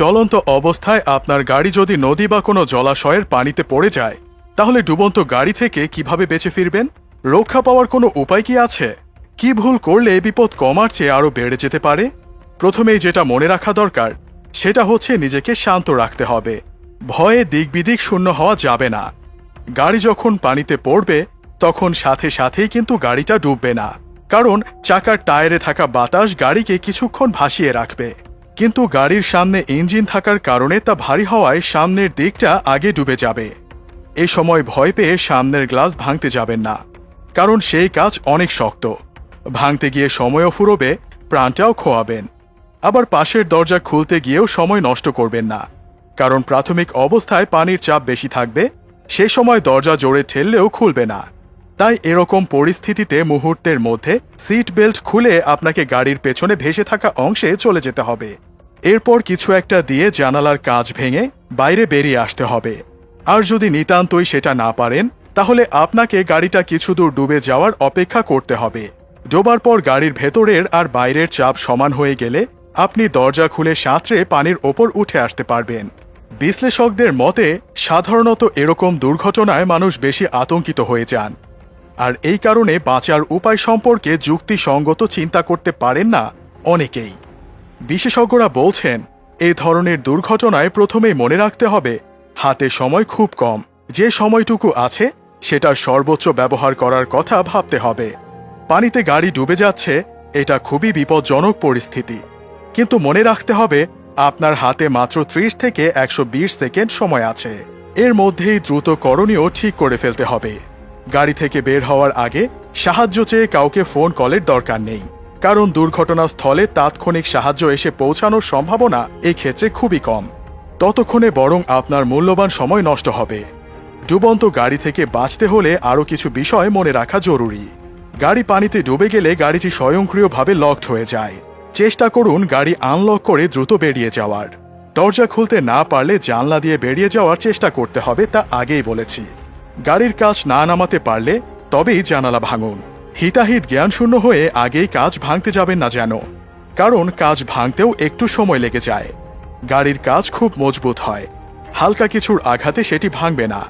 চলন্ত অবস্থায় আপনার গাড়ি যদি নদী বা কোনো জলাশয়ের পানিতে পড়ে যায়, তাহলে ডুবন্ত গাড়ি থেকে কীভাবে বেঁচে ফিরবেন? রক্ষা পাওয়ার কোনো উপায় কি আছে? কি ভুল করলে বিপদ কমার চেয়ে আরও বেড়ে যেতে পারে? প্রথমেই যেটা মনে রাখা দরকার, সেটা হচ্ছে নিজেকে শান্ত রাখতে হবে। ভয়ে দিকবিদিক শূন্য হওয়া যাবে না। গাড়ি যখন পানিতে পড়বে, তখন সাথে সাথেই কিন্তু গাড়িটা ডুববে না। কারণ চাকার টায়ারে থাকা বাতাস গাড়িকে কিছুক্ষণ ভাসিয়ে রাখবে। কিন্তু গাড়ির সামনে ইঞ্জিন থাকার কারণে তা ভারী হওয়ায় সামনের দিকটা আগে ডুবে যাবে। এ সময় ভয় পেয়ে সামনের গ্লাস ভাঙতে যাবেন না, কারণ সেই কাজ অনেক শক্ত। ভাঙতে গিয়ে সময়ও ফুরোবে, প্রাণটাও খোয়াবেন। আবার পাশের দরজা খুলতে গিয়েও সময় নষ্ট করবেন না, কারণ প্রাথমিক অবস্থায় পানির চাপ বেশি থাকবে, সে সময় দরজা জোরে ঠেললেও খুলবে না। তাই এরকম পরিস্থিতিতে মুহূর্তের মধ্যে সিট বেল্ট খুলে আপনাকে গাড়ির পেছনে ভেসে থাকা অংশে চলে যেতে হবে। এরপর কিছু একটা দিয়ে জানালার কাজ ভেঙে বাইরে বেরিয়ে আসতে হবে। আর যদি নিতান্তই সেটা না পারেন, তাহলে আপনাকে গাড়িটা কিছু দূর ডুবে যাওয়ার অপেক্ষা করতে হবে। ডোবার পর গাড়ির ভেতরের আর বাইরের চাপ সমান হয়ে গেলে আপনি দরজা খুলে সাঁতরে পানির ওপর উঠে আসতে পারবেন। বিশ্লেষকদের মতে, সাধারণত এরকম দুর্ঘটনায় মানুষ বেশি আতঙ্কিত হয়ে যান। আর এই কারণে বাঁচার উপায় সম্পর্কে যুক্তিসঙ্গত চিন্তা করতে পারেন না অনেকেই। বিশেষজ্ঞরা বলছেন, এ ধরনের দুর্ঘটনায় প্রথমেই মনে রাখতে হবে, হাতে সময় খুব কম। যে সময়টুকু আছে, সেটার সর্বোচ্চ ব্যবহার করার কথা ভাবতে হবে। পানিতে গাড়ি ডুবে যাচ্ছে, এটা খুবই বিপজ্জনক পরিস্থিতি। কিন্তু মনে রাখতে হবে, আপনার হাতে মাত্র ত্রিশ থেকে একশো বিশ সেকেন্ড সময় আছে। এর মধ্যেই দ্রুত করণীয় ঠিক করে ফেলতে হবে। গাড়ি থেকে বের হওয়ার আগে সাহায্য চেয়ে কাউকে ফোন কলের দরকার নেই। কারণ দুর্ঘটনাস্থলে তাৎক্ষণিক সাহায্য এসে পৌঁছানোর সম্ভাবনা ক্ষেত্রে খুবই কম। ততক্ষণে বরং আপনার মূল্যবান সময় নষ্ট হবে। ডুবন্ত গাড়ি থেকে বাঁচতে হলে আরও কিছু বিষয় মনে রাখা জরুরি। গাড়ি পানিতে ডুবে গেলে গাড়িটি স্বয়ংক্রিয়ভাবে লকড হয়ে যায়। চেষ্টা করুন গাড়ি আনলক করে দ্রুত বেরিয়ে যাওয়ার। দরজা খুলতে না পারলে জানলা দিয়ে বেরিয়ে যাওয়ার চেষ্টা করতে হবে তা আগেই বলেছি। গাড়ির কাজ না নামাতে পারলে তবেই জানালা ভাঙুন। হিতাহিত জ্ঞানশূন্য হয়ে আগেই কাজ ভাঙতে যাবেন না যেন। কারণ কাজ ভাঙতেও একটু সময় লেগে যায়। গাড়ির কাজ খুব মজবুত হয়। হালকা কিছুর আঘাতে সেটি ভাঙবে না।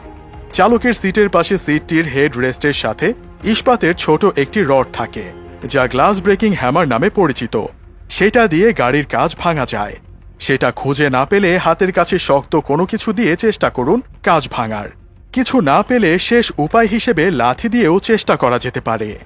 চালকের সিটের পাশে সিটটির হেড রেস্টের সাথে ইস্পাতের ছোট একটি রড থাকে, যা গ্লাস ব্রেকিং হ্যামার নামে পরিচিত। সেটা দিয়ে গাড়ির কাজ ভাঙা যায়। সেটা খুঁজে না পেলে হাতের কাছে শক্ত কোনো কিছু দিয়ে চেষ্টা করুন কাজ ভাঙার। কিছু না পেলে শেষ উপায় হিসেবে লাথি দিয়েও চেষ্টা করা যেতে পারে।